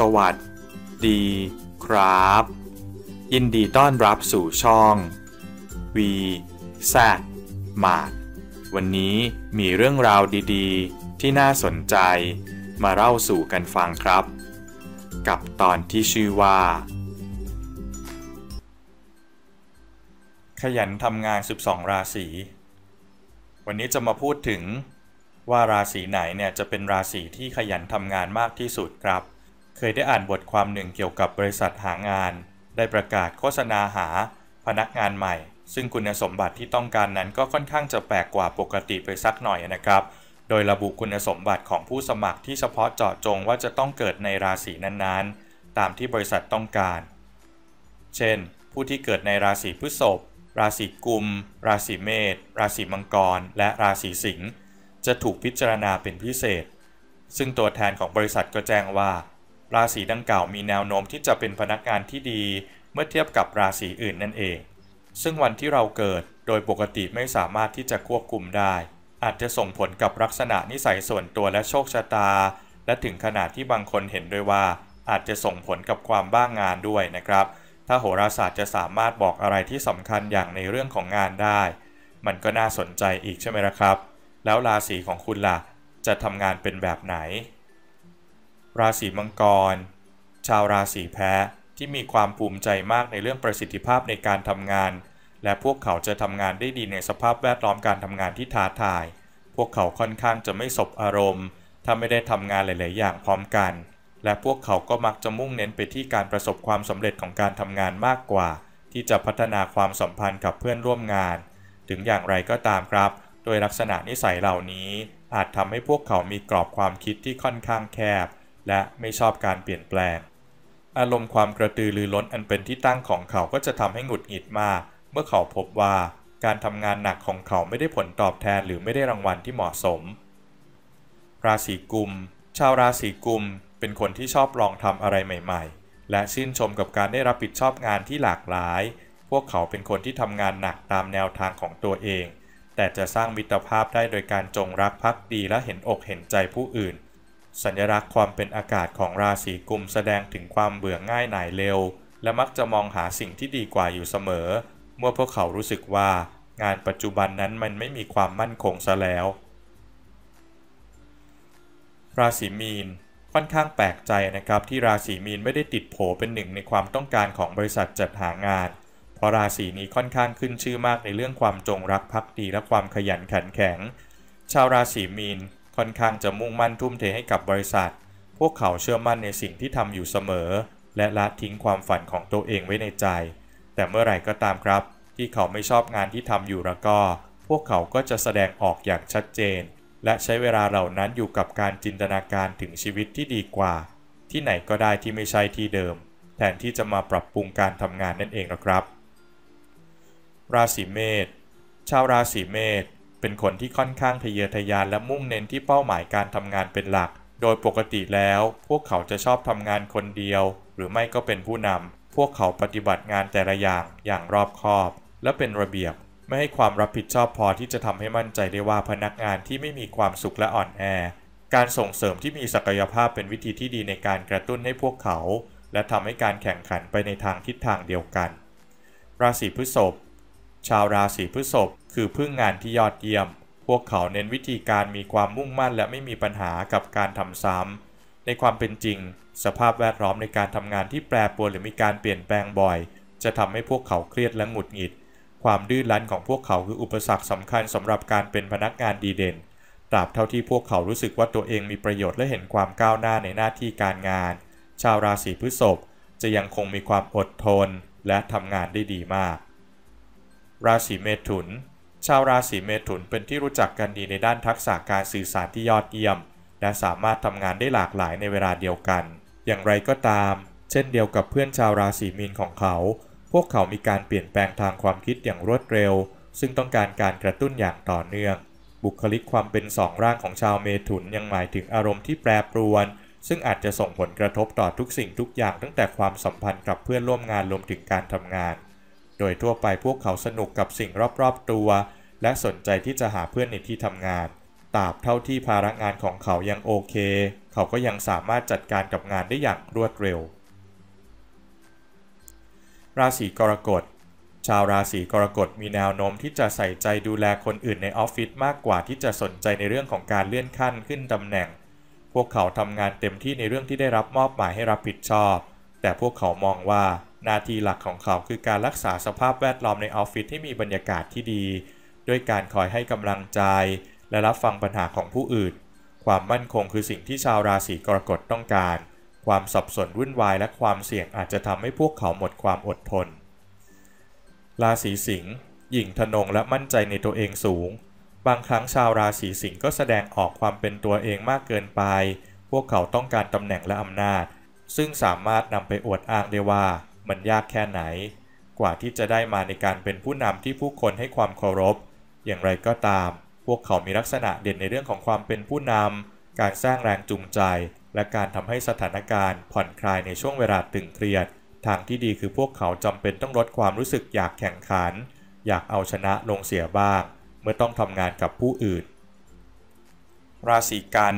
สวัสดีครับ ยินดีต้อนรับสู่ช่อง V แซมาดวันนี้มีเรื่องราวดีๆ ที่น่าสนใจมาเล่าสู่กันฟังครับ กับตอนที่ชื่อว่า ขยันทำงาน 12 ราศี วันนี้จะมาพูดถึงว่าราศีไหนเนี่ยจะเป็นราศีที่ขยันทำงานมากที่สุดครับ เคยได้อ่านบทความหนึ่งเกี่ยวกับบริษัทหางาน ได้ประกาศโฆษณาหาพนักงานใหม่ ซึ่งคุณสมบัติที่ต้องการนั้นก็ค่อนข้างจะแปลกกว่าปกติไปสักหน่อยนะครับ โดยระบุคุณสมบัติของผู้สมัครที่เฉพาะเจาะจงว่าจะต้องเกิดในราศีนั้นๆ ตามที่บริษัทต้องการ เช่น ผู้ที่เกิดในราศีพฤษภ ราศีกุม ราศีเมษ ราศีมังกร และราศีสิงห์ จะถูกพิจารณาเป็นพิเศษ ซึ่งตัวแทนของบริษัทก็แจ้งว่า ราศีดังกล่าวมีแนวโน้มที่จะเป็นพนักงานที่ดีเมื่อเทียบกับราศีอื่นนั่นเอง ซึ่งวันที่เราเกิดโดยปกติไม่สามารถที่จะควบคุมได้ อาจจะส่งผลกับลักษณะนิสัยส่วนตัวและโชคชะตา และถึงขนาดที่บางคนเห็นด้วยว่า อาจจะส่งผลกับความบ้างงานด้วยนะครับ ถ้าโหราศาสตร์จะสามารถบอกอะไรที่สำคัญอย่างในเรื่องของงานได้ มันก็น่าสนใจอีกใช่ไหมล่ะครับ แล้วราศีของคุณล่ะจะทำงานเป็นแบบไหน ราศีมังกร ชาวราศีแพ้ที่มีความภูมิใจมากในเรื่องประสิทธิภาพในการทำงาน และพวกเขาจะทำงานได้ดีในสภาพแวดล้อมการทำงานที่ท้าทาย พวกเขาค่อนข้างจะไม่สบอารมณ์ ถ้าไม่ได้ทำงานหลาย ๆ อย่างพร้อมกัน และพวกเขาก็มักจะมุ่งเน้นไปที่การประสบความสำเร็จของการทำงานมากกว่า ที่จะพัฒนาความสัมพันธ์กับเพื่อนร่วมงาน ถึงอย่างไรก็ตามครับ โดยลักษณะนิสัยเหล่านี้อาจทำให้พวกเขามีกรอบความคิดที่ค่อนข้างแคบ และไม่ชอบการเปลี่ยนแปลง อารมณ์ความกระตือรือร้นอันเป็นที่ตั้งของเขาก็จะทำให้หงุดหงิดมาก เมื่อเขาพบว่าการทำงานหนักของเขาไม่ได้ผลตอบแทนหรือไม่ได้รางวัลที่เหมาะสม ราศีกุม ชาวราศีกุมเป็นคนที่ชอบลองทำอะไรใหม่ ๆ และชื่นชมกับการได้รับผิดชอบงานที่หลากหลาย พวกเขาเป็นคนที่ทำงานหนักตามแนวทางของตัวเอง แต่จะสร้างมิตรภาพได้โดยการจงรักภักดีและเห็นอกเห็นใจผู้อื่น สัญลักษณ์ความเป็นอากาศของราศีกุมแสดงถึงความเบื่อง่ายหน่ายเร็ว และมักจะมองหาสิ่งที่ดีกว่าอยู่เสมอ เมื่อพวกเขารู้สึกว่า งานปัจจุบันนั้นมันไม่มีความมั่นคงซะแล้ว ราศีมีนค่อนข้างแปลกใจนะครับที่ราศีมีนไม่ได้ติดโผเป็นหนึ่งในความต้องการของบริษัทจัดหางาน เพราะราศีนี้ค่อนข้างขึ้นชื่อมากในเรื่องความจงรักภักดีและความขยันขันแข็ง ชาวราศีมีน ค่อนข้างจะมุ่งมั่นทุ่มเทให้กับบริษัท พวกเขาเชื่อมั่นในสิ่งที่ทำอยู่เสมอ และละทิ้งความฝันของตัวเองไว้ในใจ แต่เมื่อไหร่ก็ตามครับ ที่เขาไม่ชอบงานที่ทำอยู่แล้วก็ พวกเขาก็จะแสดงออกอย่างชัดเจน และใช้เวลาเหล่านั้นอยู่กับการจินตนาการถึงชีวิตที่ดีกว่า ที่ไหนก็ได้ที่ไม่ใช่ที่เดิม แทนที่จะมาปรับปรุงการทำงานนั่นเองนะครับ ราศีเมษชาวราศีเมษ เป็นคนที่ค่อนข้างทะเยอทะยานและมุ่งเน้นที่เป้าหมายการทำงานเป็นหลัก โดยปกติแล้ว พวกเขาจะชอบทำงานคนเดียว หรือไม่ก็เป็นผู้นำพวกเขาปฏิบัติงานแต่ละอย่างอย่างรอบคอบ และเป็นระเบียบ ไม่ให้ความรับผิดชอบพอที่จะทำให้มั่นใจได้ว่าพนักงานที่ไม่มีความสุขและอ่อนแอ การส่งเสริมที่มีศักยภาพเป็นวิธีที่ดีในการกระตุ้นให้พวกเขา และทำให้การแข่งขันไปในทางทิศทางเดียวกัน ราศีพฤษภ ชาวราศีพฤษภคือพึ่งงานที่ยอดเยี่ยม พวกเขาเน้นวิธีการมีความมุ่งมั่นและไม่มีปัญหากับการทำซ้ำในความเป็นจริง สภาพแวดล้อมในการทำงานที่แปรปรวนหรือมีการเปลี่ยนแปลงบ่อย จะทำให้พวกเขาเครียดและหงุดหงิด ความดื้อรั้นของพวกเขาคืออุปสรรคสำคัญสำหรับการเป็นพนักงานดีเด่นตราบเท่าที่พวกเขารู้สึกว่าตัวเองมีประโยชน์และเห็นความก้าวหน้าในหน้าที่การงาน ชาวราศีพฤษภจะยังคงมีความอดทนและทำงานได้ดีมาก ราศีเมถุน ชาวราศีเมถุนเป็นที่รู้จักกันดีในด้านทักษะการสื่อสารที่ยอดเยี่ยม และสามารถทำงานได้หลากหลายในเวลาเดียวกัน อย่างไรก็ตาม เช่นเดียวกับเพื่อนชาวราศีมีนของเขา พวกเขามีการเปลี่ยนแปลงทางความคิดอย่างรวดเร็ว ซึ่งต้องการการกระตุ้นอย่างต่อเนื่อง บุคลิกความเป็นสองร่างของชาวเมถุนยังหมายถึงอารมณ์ที่แปรปรวนซึ่งอาจจะส่งผลกระทบต่อทุกสิ่งทุกอย่างตั้งแต่ความสัมพันธ์กับเพื่อนร่วมงานรวมถึงการทำงาน โดยทั่วไปพวกเขาสนุกกับสิ่งรอบๆตัว และสนใจที่จะหาเพื่อนในที่ทำงาน ตราบเท่าที่ภาระงานของเขายังโอเค เขาก็ยังสามารถจัดการกับงานได้อย่างรวดเร็ว ราศีกรกฎ ชาวราศีกรกฎมีแนวโน้มที่จะใส่ใจดูแลคนอื่นในออฟฟิศมากกว่าที่จะสนใจในเรื่องของการเลื่อนขั้นขึ้นตำแหน่ง พวกเขาทำงานเต็มที่ในเรื่องที่ได้รับมอบหมายให้รับผิดชอบ แต่พวกเขามองว่า หน้าที่หลักของเขาคือการรักษาสภาพแวดล้อมในออฟฟิศให้มีบรรยากาศที่ดี ด้วยการคอยให้กำลังใจ และรับฟังปัญหาของผู้อื่น ความมั่นคงคือสิ่งที่ชาวราศีกรกฎต้องการ ความสับสนวุ่นวายและความเสี่ยงอาจจะทำให้พวกเขาหมดความอดทน ราศีสิงห์หยิ่งทนงและมั่นใจในตัวเองสูง บางครั้งชาวราศีสิงห์ก็แสดงออกความเป็นตัวเองมากเกินไป พวกเขาต้องการตำแหน่งและอำนาจ ซึ่งสามารถนำไปอวดอ้างได้ว่า มันยากแค่ไหน กว่าที่จะได้มาในการเป็นผู้นำที่ผู้คนให้ความเคารพ อย่างไรก็ตาม พวกเขามีลักษณะเด่นในเรื่องของความเป็นผู้นำการสร้างแรงจูงใจ และการทำให้สถานการณ์ ผ่อนคลายในช่วงเวลาตึงเครียด ทางที่ดีคือพวกเขาจำเป็นต้องลดความรู้สึกอยากแข่งขัน อยากเอาชนะลงเสียบ้าง เมื่อต้องทำงานกับผู้อื่น ราศีกัน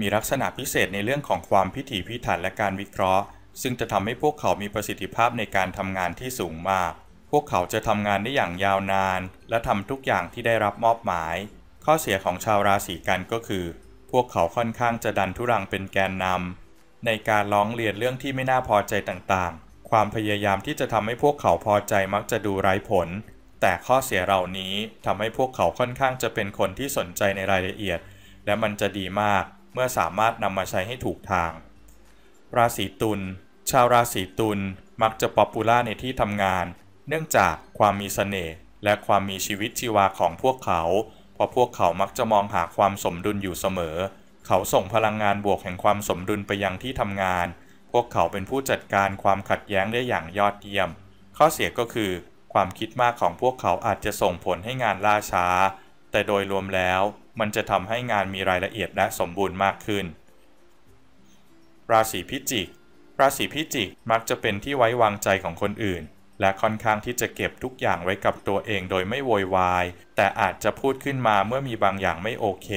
มีลักษณะพิเศษในเรื่องของความพิถีพิถันและการวิเคราะห์ ซึ่งจะทำให้พวกเขามีประสิทธิภาพในการทำงานที่สูงมาก พวกเขาจะทำงานได้อย่างยาวนาน และทำทุกอย่างที่ได้รับมอบหมาย ข้อเสียของชาวราศีกันก็คือ พวกเขาค่อนข้างจะดันทุรังเป็นแกนนำในการร้องเรียนเรื่องที่ไม่น่าพอใจต่างๆ ความพยายามที่จะทำให้พวกเขาพอใจมักจะดูไร้ผล แต่ข้อเสียเหล่านี้ทำให้พวกเขาค่อนข้างจะเป็นคนที่สนใจในรายละเอียด และมันจะดีมากเมื่อสามารถนำมาใช้ให้ถูกทาง ราศีตุล ชาวราศีตุลมักจะป๊อปปูล่าในที่ทำงาน เนื่องจากความมีสเสน่ห์และความมีชีวิตชีวาของพวกเขา เพราะพวกเขามักจะมองหาความสมดุลอยู่เสมอ เขาส่งพลังงานบวกแห่งความสมดุลไปยังที่ทำงาน พวกเขาเป็นผู้จัดการความขัดแย้งได้อย่างยอดเยี่ยม ข้อเสียก็คือ ความคิดมากของพวกเขาอาจจะส่งผลให้งานล่าช้า แต่โดยรวมแล้ว มันจะทำให้งานมีรายละเอียดและสมบูรณ์มากขึ้น ราศีพิจิก ราศีพิจิกมักจะเป็นที่ไว้วางใจของคนอื่น และค่อนข้างที่จะเก็บทุกอย่างไว้กับตัวเองโดยไม่โวยวาย แต่อาจจะพูดขึ้นมาเมื่อมีบางอย่างไม่โอเค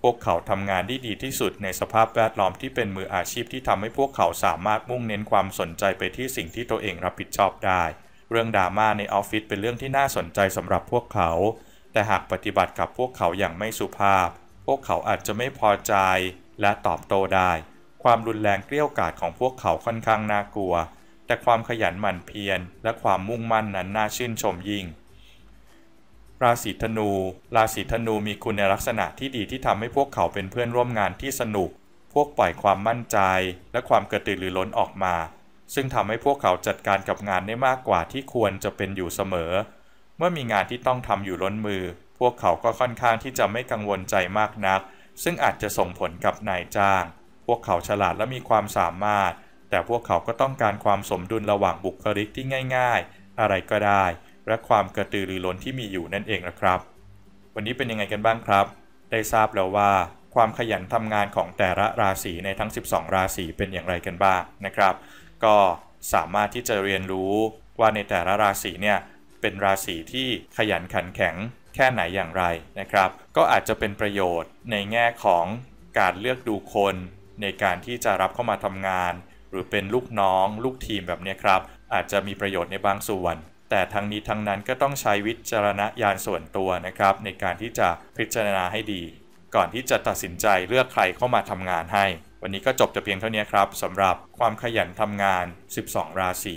พวกเขาทำงานได้ดีที่สุดในสภาพแวดล้อมที่เป็นมืออาชีพที่ทำให้พวกเขาสามารถมุ่งเน้นความสนใจไปที่สิ่งที่ตัวเองรับผิดชอบได้ เรื่องดราม่าในออฟฟิศเป็นเรื่องที่น่าสนใจสำหรับพวกเขา แต่หากปฏิบัติกับพวกเขาอย่างไม่สุภาพ พวกเขาอาจจะไม่พอใจและตอบโต้ได้ ความรุนแรงเกลี้ยกาดของพวกเขาค่อนข้างน่ากลัว แต่ความขยันหมั่นเพียรและความมุ่งมั่นนั้นน่าชื่นชมยิ่ง ราศีธนู ราศีธนูมีคุณลักษณะที่ดีที่ทำให้พวกเขาเป็นเพื่อนร่วมงานที่สนุก พวกปล่อยความมั่นใจ และความกระตือรือร้นออกมา ซึ่งทำให้พวกเขาจัดการกับงานได้มากกว่าที่ควรจะเป็นอยู่เสมอ เมื่อมีงานที่ต้องทำอยู่ล้นมือ พวกเขาก็ค่อนข้างที่จะไม่กังวลใจมากนัก ซึ่งอาจจะส่งผลกับนายจ้าง พวกเขาฉลาดและมีความสามารถ แต่พวกเขาก็ต้องการความสมดุลระหว่างบุคลิกที่ง่าย ๆ อะไรก็ได้ และความกระตือรือร้นที่มีอยู่นั่นเองนะครับ วันนี้เป็นยังไงกันบ้างครับ ได้ทราบแล้วว่าความขยันทำงานของแต่ละราศีในทั้ง 12 ราศีเป็นอย่างไรกันบ้างนะครับ ก็สามารถที่จะเรียนรู้ว่าในแต่ละราศีเนี่ยเป็นราศีที่ขยันขันแข็งแค่ไหนอย่างไรนะครับ ก็อาจจะเป็นประโยชน์ในแง่ของการเลือกดูคน ในการที่จะรับเข้ามาทำงาน หรือเป็นลูกน้อง ลูกทีมแบบนี้ครับ อาจจะมีประโยชน์ในบางส่วน แต่ทั้งนี้ทั้งนั้นก็ต้องใช้วิจารณญาณส่วนตัวนะครับ ในการที่จะพิจารณาให้ดี ก่อนที่จะตัดสินใจเลือกใครเข้ามาทำงานให้ วันนี้ก็จบจะเพียงเท่านี้ครับสำหรับความขยันทำงาน 12 ราศี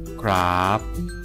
ครับ